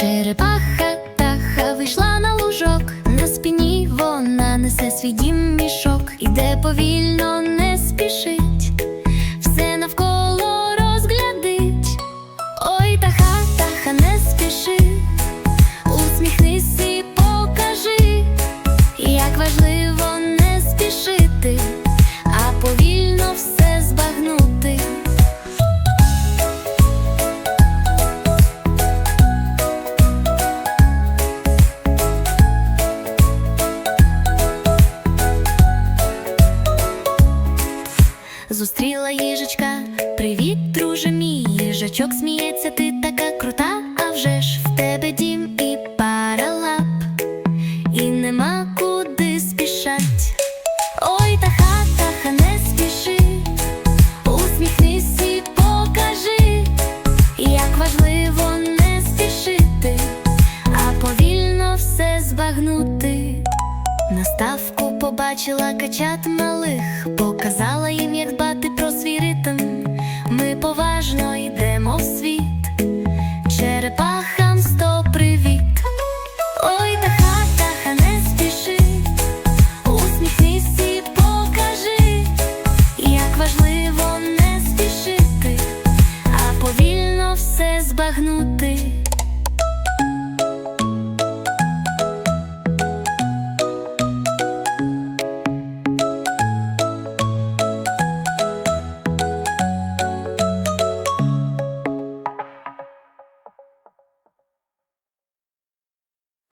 Черепаха таха вийшла на лужок, на спині вона несе свій дім мішок, іде повільно не спішить, все навколо розглядить. Ой, таха, таха, не спіши, усміхнись і покажи, як важливо. Зустріла їжачка, привіт, друже мій. Їжачок сміється, ти така крута, а вже ж в тебе дім і пара лап, і нема куди спішать. Ой, таха, таха, не спіши, усміхнись і покажи, як важливо не спішити, а повільно все збагнути. На ставку побачила качат малих, показала ритм. Ми